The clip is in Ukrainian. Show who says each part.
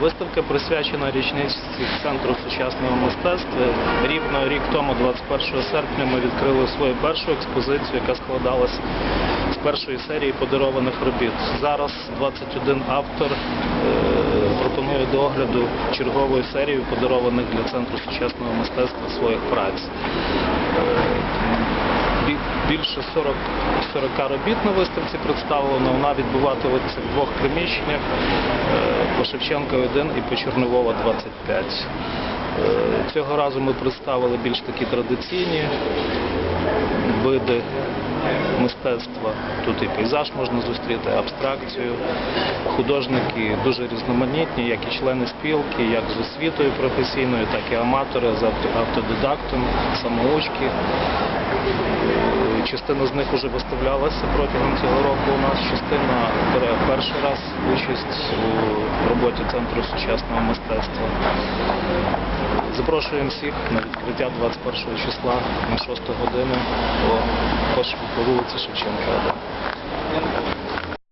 Speaker 1: Виставка присвячена річниці Центру сучасного мистецтва. Рівно рік тому, 21 серпня, ми відкрили свою першу експозицію, яка складалась з першої серії подарованих робіт. Зараз 21 автор е, пропонує до огляду чергової серії подарованих для Центру сучасного мистецтва своїх праць. Більше 40, 40 робіт на виставці представлено. Вона відбуватиметься в двох приміщеннях е, по Шевченка 1 і по Чорновола 25. Е, Цього разу ми представили більш такі традиційні види мистецтва. Тут і пейзаж можна зустріти, абстракцію. Художники дуже різноманітні, як і члени спілки, як з освітою професійною, так і аматори з автодидактом, самоучки. Частина з них вже виставлялася протягом цього року. У нас частина бере перший раз участь у роботі Центру сучасного мистецтва. Запрошуємо всіх на відкриття 21 числа на 6 годину по, вулиці Шевченка. 1.